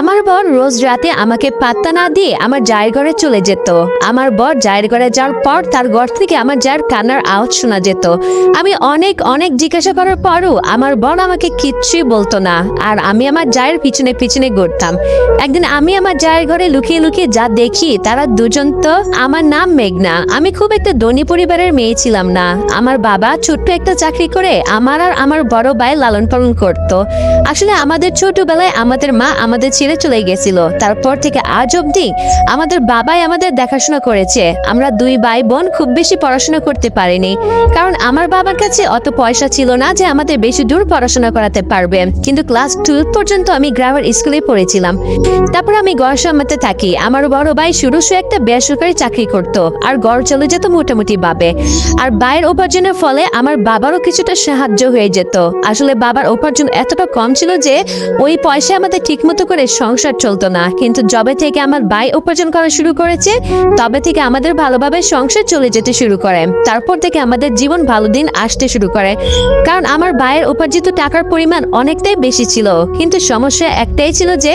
আমার বর রোজ রাতে আমাকে পাত্তা না দিয়ে আমার জায়ের ঘরে চলে যেত। আমার বর জায়ের ঘরে যাওয়ার পর তার ঘর থেকে আমার জায়ের কান্নার আওয়াজ শোনা যেত। আমি অনেক অনেক জিজ্ঞাসা করার পরও আমার বর আমাকে কিচ্ছুই বলতো না। আর আমি আমার জায়ের পিছনে পিছনে ঘুরতাম। একদিন আমি আমার জায়ের ঘরে লুকিয়ে লুকিয়ে যা দেখি, তারা দুজন তো আমার নাম মেঘনা। আমি খুব একটা ধনী পরিবারের মেয়ে ছিলাম না। আমার বাবা ছোট্ট একটা চাকরি করে আমার আর আমার বড় ভাই লালন পালন করত। আসলে আমাদের ছোটবেলায় আমাদের মা আমাদের ছেড়ে চলে গেছিল। তারপর থেকে আজ অবধি আমাদের বাবাই আমাদের দেখাশোনা করেছে। আমরা দুই ভাই বোন খুব বেশি পড়াশোনা করতে পারিনি। কারণ আমার বাবার কাছে অত পয়সা ছিল না যে আমাদের বেশি দূর পড়াশোনা করাতে পারবে। কিন্তু ক্লাস টুয়েলভ পর্যন্ত আমি গ্রামের স্কুলে পড়েছিলাম। তারপর আমি গড় সামলাতে থাকি। আমার বড় ভাই শুরু শুরু একটা বেসরকারি চাকরি করত। আর গড় চলে যেত মোটামুটি ভাবে। আর বাইরের উপার্জনের ফলে আমার বাবারও কিছুটা সাহায্য হয়ে যেত। আসলে বাবার উপার্জন এতটা কম ছিল যে ওই পয়সা আমাদের ঠিকমতো করে সংসার চলতো না। কিন্তু যবে থেকে আমার ভাই উপার্জন করা শুরু করেছে, তবে থেকে আমাদের ভালোভাবে সংসার চলে যেতে শুরু করে। তারপর থেকে আমাদের জীবন ভালো দিন আসতে শুরু করে। কারণ আমার ভাইয়ের উপার্জিত টাকার পরিমাণ অনেকটাই বেশি ছিল। কিন্তু সমস্যা একটাই ছিল যে,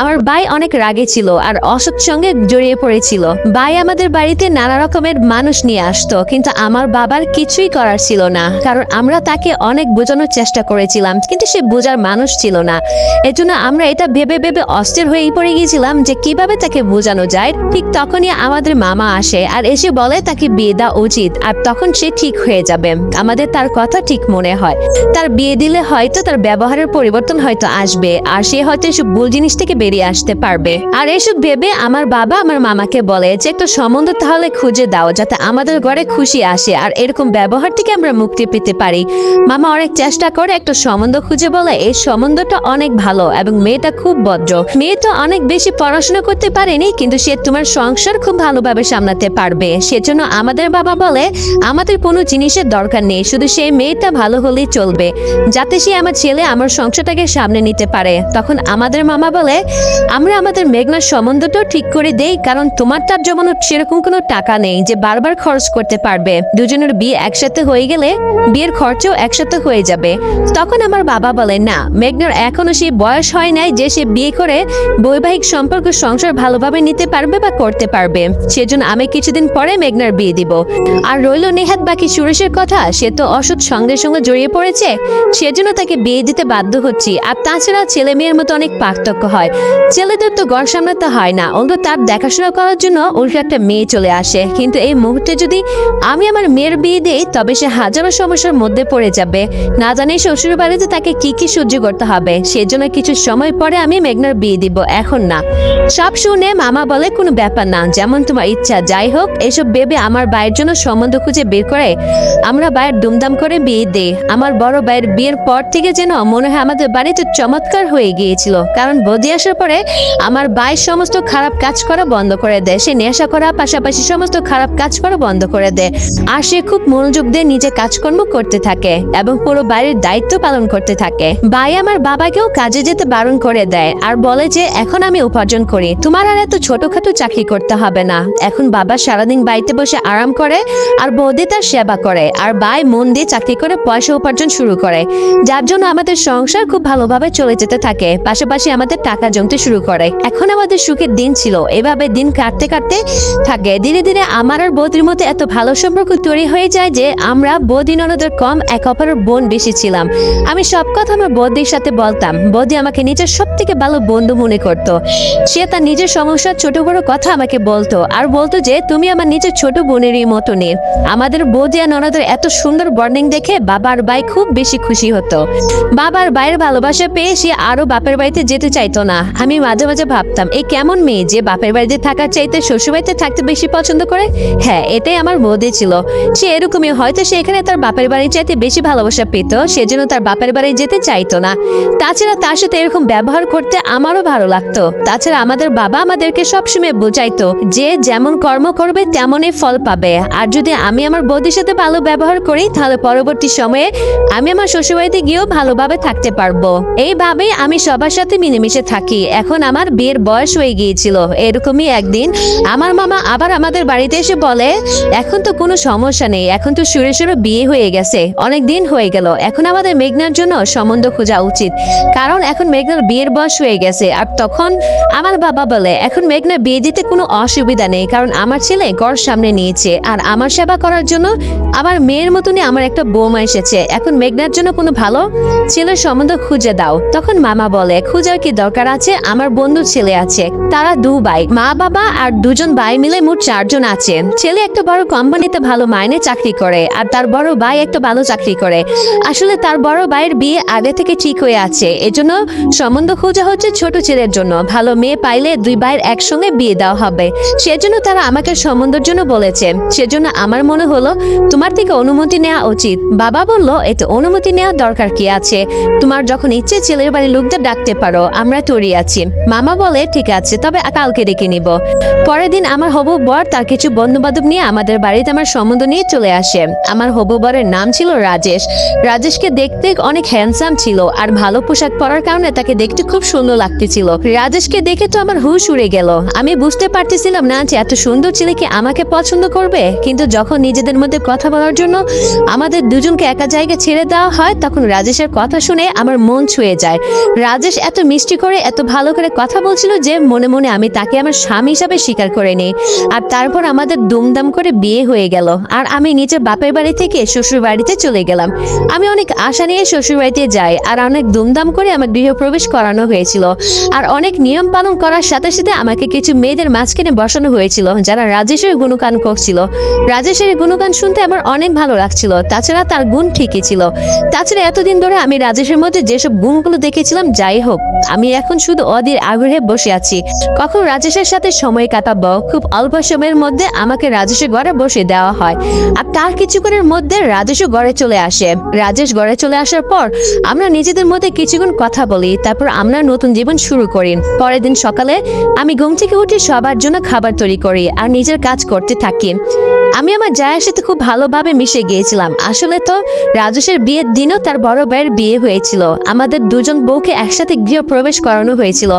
আমার ভাই অনেক রাগে ছিল আর অসৎ সঙ্গে জড়িয়ে পড়েছিল। ভাই আমাদের বাড়িতে নানা রকমের মানুষ নিয়ে আসতো, কিন্তু আমার বাবার কিছুই করার ছিল না। কারণ আমরা তাকে অনেক বোঝানোর চেষ্টা করেছিলাম, কিন্তু সে বোঝার মানুষ ছিল না। এজন্য আমরা এটা ভেবে ভেবে অস্থির হয়ে পড়ে গিয়েছিলাম যে কীভাবে তাকে বোঝানো যায়, ঠিক তখনই আমাদের মামা আসে আর এসে বলে তাকে বিয়ে দেওয়া উচিত আর তখন সে ঠিক হয়ে যাবে। আমাদের তার কথা ঠিক মনে হয়। তার বিয়ে দিলে হয়তো তার ব্যবহারের পরিবর্তন হয়তো আসবে আর সে হয়তো এসব ভুল জিনিস থেকে বেরিয়ে আসতে পারবে। আর এসব ভেবে আমার বাবা আমার মামাকে বলে যে, একটা সম্বন্ধ তাহলে খুঁজে দাও যাতে আমাদের ঘরে খুশি আসে আর এরকম ব্যবহার থেকে আমরা মুক্তি পেতে পারি। মামা অনেক চেষ্টা করে একটা সম্বন্ধ খুঁজে বলে, এই সম্বন্ধটা অনেক ভালো এবং মেয়েটা খুব ভদ্র তো অনেক বেশি পড়াশোনা করতে পারেনি, কিন্তু সে তোমার সংসার খুব ভালোভাবে সামলাতে পারবে। সেজন্য আমাদের বাবা বলে, আমাদের কোনো জিনিসের দরকার নেই, শুধু সেই মেয়েটা ভালো হলেই চলবে। যাতে সে আমার ছেলে আমার সংসারটাকে সামনে নিতে পারে। তখন আমাদের মামা বলে, আমরা আমাদের মেঘনার সম্বন্ধটাও ঠিক করে দেই, কারণ তোমার তার যেমন সেরকম কোনো টাকা নেই যে বারবার খরচ করতে পারবে। দুজনের বিয়ে একসাথে হয়ে গেলে বিয়ের খরচও একসাথে হয়ে যাবে। তখন আমার বাবা বলে, না মেঘনার এখনও সেই বয়স হয় নাই যে সে বিয়ে করে বৈবাহিক সম্পর্ক সংসার ভালোভাবে নিতে পারবে বা করতে পারবে। সেজন্য আমি কিছুদিন পরে মেঘনার বিয়ে দিব। আর রইল নেহাত বাকি সুরেশের কথা, সে তো অসৎ সঙ্গে সঙ্গে জড়িয়ে পড়েছে, সেজন্য তাকে বিয়ে দিতে বাধ্য হচ্ছি। আর তাছাড়া ছেলে মেয়ের মতো অনেক পার্থক্য হয়। ছেলেদের তো ঘর সামলাতে হয় না, অন্তত তার দেখাশোনা করার জন্য উল্টো একটা মেয়ে চলে আসে। কিন্তু এই মুহূর্তে যদি আমি আমার মেয়ের বিয়ে দিই, তবে সে হাজারো সমস্যার মধ্যে পড়ে যাবে। না জানি শ্বশুর বাড়িতে তাকে কি কি সহ্য করতে হবে, সেজন্য কিছু সময় পরে আমি মেঘনার বিয়ে দিব এখন না। সব শুনে মামা বলে, কোনো ব্যাপার না, যেমন তোমার ইচ্ছা, যাই হোক, এসব ভেবে আমার ভাইয়ের জন্য সম্বন্ধ খুঁজে বের করে আমরা ভাইয়ের দুমদাম করে বিয়ে দেই। আমার বড় ভাইয়ের বিয়ের পর থেকে যেন মনে হয় আমাদের বাড়িতে চমৎকার হয়ে গিয়েছিল। কারণ বদি আসার পরে আমার ভাই সমস্ত খারাপ কাজ করা বন্ধ করে দেয়। সে নেশা করা পাশাপাশি সমস্ত খারাপ কাজ করা বন্ধ করে দেয়। আর সে খুব মনোযোগ দিয়ে নিজে কাজকর্ম করতে থাকে এবং পুরো বাড়ির দায়িত্ব পালন করতে থাকে। ভাই আমার বাবাকেও কাজে যেতে বারণ করে দেয়। বলে যে, এখন আমি উপার্জন করি। তোমার আর এত ছোটখাটো চাকরি করতে হবে না। এখন বাবা সারাদিন বাড়িতে বসে আরাম করে আর বৌদি তার সেবা করে আর ভাই মন দিয়ে চাকরি করে পয়সা উপার্জন শুরু করে। যার জন্য আমাদের সংসার খুব ভালোভাবে চলে যেতে থাকে। পাশাপাশি আমাদের টাকা জমতে শুরু করে। এখন আমাদের সুখের দিন ছিল। এভাবে দিন কাটতে কাটতে থাকে। ধীরে ধীরে আমার আর বৌদির মধ্যে এত ভালো সম্পর্ক তৈরি হয়ে যায় যে, আমরা বৌদি ননদের কম এক অপরের বোন বেশি ছিলাম। আমি সব কথা আমার বৌদির সাথে বলতাম। বৌদি আমাকে নিজের সব থেকে ভালো বন্ধু মনে করত। সে তার নিজের সমস্যার ছোট বড় কথা আমাকে বলতো, আর বলতো যে, তুমি আমার নিজের ছোট বোনেরই মতো নে আমাদের বৌদি আর ননদের এত সুন্দর বর্নিং দেখে বাবার ভাই খুব বেশি খুশি হতো। বাবার ভাইয়ের ভালোবাসা পেয়ে সে আরও বাপের বাড়িতে যেতে চাইতো না। আমি মাঝে মাঝে ভাবতাম এই কেমন মেয়ে যে বাপের বাড়িতে থাকার চাইতে শ্বশুর বাড়িতে থাকতে বেশি পছন্দ করে? হ্যাঁ এটাই আমার বৌদি ছিল। সে এরকমই, হয়তো সে এখানে তার বাপের বাড়ি চাইতে বেশি ভালোবাসা পেত সেজন্য তার বাপের বাড়ি যেতে চাইতো না। তাছাড়া তার সাথে এরকম ব্যবহার করতে আমারও ভালো লাগতো। তাছাড়া আমাদের বাবা আমাদেরকে সবসময় বোঝাইতো যে যেমন কর্ম করবে তেমনই ফল পাবে। আর যদি আমি আমার বৌদির সাথে ভালো ব্যবহার করি, তাহলে পরবর্তী সময়ে আমি আমার শ্বশুরবাড়িতে গিয়েও ভালোভাবে থাকতে পারব। এইভাবেই আমি সবার সাথে মিলেমিশে থাকি। এখন আমার বিয়ের বয়স হয়ে গিয়েছিল। এরকমই একদিন আমার মামা আবার আমাদের বাড়িতে এসে বলে, এখন তো কোনো সমস্যা নেই। এখন তো সুরে সুরে বিয়ে হয়ে গেছে। অনেক দিন হয়ে গেল। এখন আমাদের মেঘনার জন্য সম্বন্ধ খোঁজা উচিত। কারণ এখন মেঘনার বিয়ের বয়স হয়ে গেছে। আর তখন আমার বাবা বলে, এখন মেঘনা বিয়ে দিতে কোনো অসুবিধা নেই, কারণ আমার ছেলে ঘর সামনে নিয়েছে। আর আমার সেবা করার জন্য আমার মেয়ের মতনই আমার একটা বৌমা এসেছে। এখন মেঘনার জন্য কোনো ভালো ছেলের সম্বন্ধ খুঁজে দাও। তখন মামা বলে, খুঁজার কি দরকার আছে? আমার বন্ধুর ছেলে আছে। তারা দু ভাই, মা, বাবা আর দুজন ভাই মিলে মোট চারজন আছে। ছেলে একটা বড় কোম্পানিতে ভালো মাইনে চাকরি করে, আর তার বড় ভাই একটা ভালো চাকরি করে। আসলে তার বড় ভাইয়ের বিয়ে আগে থেকে ঠিক হয়ে আছে। এজন্য সম্বন্ধ খোঁজা হচ্ছে ছোট ছেলের জন্য ভালো মেয়ে পাইলে দুই ভাইয়ের একসঙ্গে বিয়ে দেওয়া হবে। সেজন্য তারা আমাকে সম্বন্ধের জন্য বলেছে। সেজন্য আমার মনে হলো, তোমার থেকে অনুমতি নেওয়া উচিত। বাবা বলল, এতে অনুমতি নেওয়ার দরকার কি আছে? তোমার যখন ইচ্ছে ছেলের বাড়ির লোকদের ডাকতে পারো, আমরা তৈরি আছি। মামা বলে, ঠিক আছে, তবে কালকে ডেকে নিব। পরের দিন আমার হবু বর তার কিছু বন্ধু বান্ধব নিয়ে আমাদের বাড়িতে আমার সম্বন্ধ নিয়ে চলে আসে। আমার হবু বরের নাম ছিল রাজেশ। রাজেশকে দেখতে অনেক হ্যান্ডসাম ছিল আর ভালো পোশাক পরার কারণে তাকে দেখতে খুব সুন্দর লাগতেছিল। রাজেশকে দেখে তো আমার হুশ উড়ে গেল। আমি বুঝতে পারতেছিলাম না যে এত সুন্দর ছেলে কি আমাকে পছন্দ করবে। কিন্তু যখন নিজেদের মধ্যে কথা বলার জন্য আমাদের দুজনকে একা জায়গায় ছেড়ে দেওয়া হয়, তখন রাজেশের কথা শুনে আমার মন ছুঁয়ে যায়। রাজেশ এত মিষ্টি করে, এত ভালো করে কথা বলছিল যে মনে মনে আমি তাকে আমার স্বামী হিসাবে স্বীকার করে নিই। আর তারপর আমাদের দুমদাম করে বিয়ে হয়ে গেল। আর আমি নিজের বাপের বাড়ি থেকে শ্বশুর বাড়িতে চলে গেলাম। আমি অনেক আশা নিয়ে শ্বশুর বাড়িতে যাই, আর অনেক দুমদাম করে আমার গৃহপ্রবেশ করানো হয়েছিল। আর অনেক নিয়ম পালন করার সাথে সাথে আমাকে কিছু মেয়েদের মাঝখানে বসানো হয়েছিল, যারা রাজেশের গুণগান করছিল। রাজেশের গুণগান শুনতে আমার অনেক ভালো লাগছিল, তাছাড়া তার গুণ ঠিকই ছিল। তাছাড়া এতদিন ধরে আমি রাজেশের মধ্যে যেসব গুণগুলো দেখেছিলাম, যাই হোক, আমি এখন শুধু অধীর আগ্রহে বসে আছি। কখন রাজেশের সাথে সময় কাটাবো, খুব অল্প সময়ের মধ্যে আমাকে রাজেশের ঘরে বসে দেওয়া হয়। আর তার কিছুক্ষণের মধ্যে রাজেশও ঘরে চলে আসে। রাজেশ গড়ে চলে আসার পর আমরা নিজেদের মধ্যে কিছুক্ষণ কথা বলি, তারপর আমরা নতুন জীবন শুরু করি পরের দিন সকালে আমি ঘুম থেকে উঠে সবার জন্য খাবার তৈরি করি আর নিজের কাজ করতে থাকি। আমি আমার জায়ের সাথে খুব ভালোভাবে মিশে গিয়েছিলাম। আসলে তো রাজেশের বিয়ের দিনও তার বড় ভাইয়ের বিয়ে হয়েছিল। আমাদের দুজন বউকে একসাথে গৃহ প্রবেশ করানো হয়েছিল।